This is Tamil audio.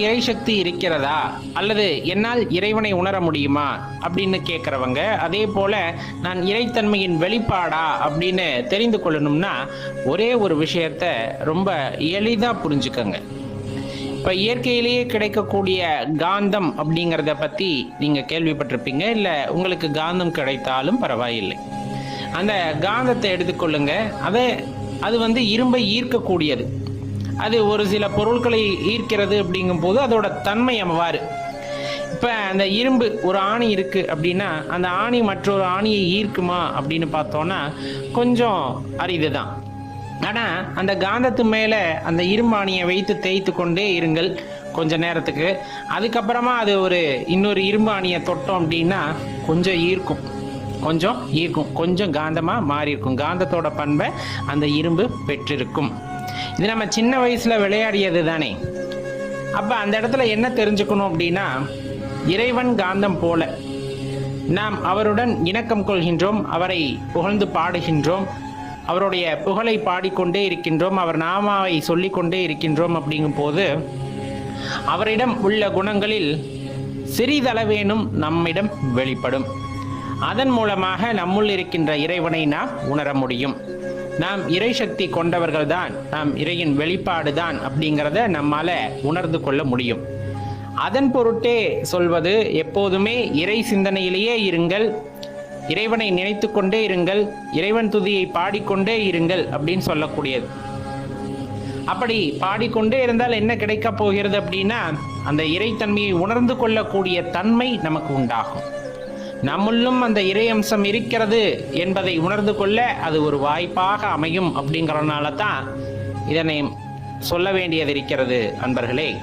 இறை சக்தி இருக்கிறதா? அல்லது என்னால் இறைவனை உணர முடியுமா? அப்படின்னு கேட்குறவங்க அதே போல நான் இறைத்தன்மையின் வெளிப்பாடா அப்படின்னு தெரிந்து கொள்ளணும்னா ஒரே ஒரு விஷயத்த ரொம்ப எளிதாக புரிஞ்சுக்கோங்க. இப்போ இயற்கையிலேயே கிடைக்கக்கூடிய காந்தம் அப்படிங்கிறத பற்றி நீங்கள் கேள்விப்பட்டிருப்பீங்க. இல்லை உங்களுக்கு காந்தம் கிடைத்தாலும் பரவாயில்லை. அந்த காந்தத்தை எடுத்துக்கொள்ளுங்க. அதை அது வந்து இரும்பை ஈர்க்கக்கூடியது. அது ஒரு சில பொருட்களை ஈர்க்கிறது அப்படிங்கும்போது அதோட தன்மை அவ்வாறு. இப்போ அந்த இரும்பு ஒரு ஆணி இருக்கு அப்படின்னா அந்த ஆணி மற்றொரு ஆணியை ஈர்க்குமா அப்படின்னு பார்த்தோன்னா கொஞ்சம் அரிது தான். ஆனால் அந்த காந்தத்து மேலே அந்த இரும்பாணியை வைத்து தேய்த்து கொண்டே இருங்கள் கொஞ்ச நேரத்துக்கு. அதுக்கப்புறமா அது ஒரு இன்னொரு இரும்பாணியை தொட்டோம் அப்படின்னா கொஞ்சம் ஈர்க்கும். கொஞ்சம் ஈர்க்கும். கொஞ்சம் காந்தமாக மாறி இருக்கும் காந்தத்தோட பண்பை அந்த இரும்பு பெற்றிருக்கும். இது நம்ம சின்ன வயசில் விளையாடியது தானே. அப்போ அந்த இடத்துல என்ன தெரிஞ்சுக்கணும் அப்படின்னா இறைவன் காந்தம் போல நாம் அவருடன் இணக்கம் கொள்கின்றோம் அவரை புகழ்ந்து பாடுகின்றோம் அவருடைய புகழை பாடிக்கொண்டே இருக்கின்றோம் அவர் நாமாவை சொல்லிக்கொண்டே இருக்கின்றோம் அப்படிங்கும் போது அவரிடம் உள்ள குணங்களில் சிறிதளவேனும் நம்மிடம் வெளிப்படும். அதன் மூலமாக நம்முள் இருக்கின்ற இறைவனை நாம் உணர முடியும். நாம் இறை சக்தி கொண்டவர்கள் தான் நாம் இறையின் வெளிப்பாடு தான் அப்படிங்கிறத நம்மால உணர்ந்து கொள்ள முடியும். அதன் பொருட்டே சொல்வது எப்போதுமே இறை சிந்தனையிலேயே இருங்கள் இறைவனை நினைத்து கொண்டே இருங்கள் இறைவன் துதியை பாடிக்கொண்டே இருங்கள் அப்படின்னு சொல்லக்கூடியது. அப்படி பாடிக்கொண்டே இருந்தால் என்ன கிடைக்கப் போகிறது அப்படின்னா அந்த இறைத்தன்மையை உணர்ந்து கொள்ளக்கூடிய தன்மை நமக்கு உண்டாகும். நம்முள்ளும் அந்த இறை அம்சம் இருக்கிறது என்பதை உணர்ந்து கொள்ள அது ஒரு வாய்ப்பாக அமையும் அப்படிங்கிறனால தான் இதனை சொல்ல வேண்டியது இருக்கிறது அன்பர்களே.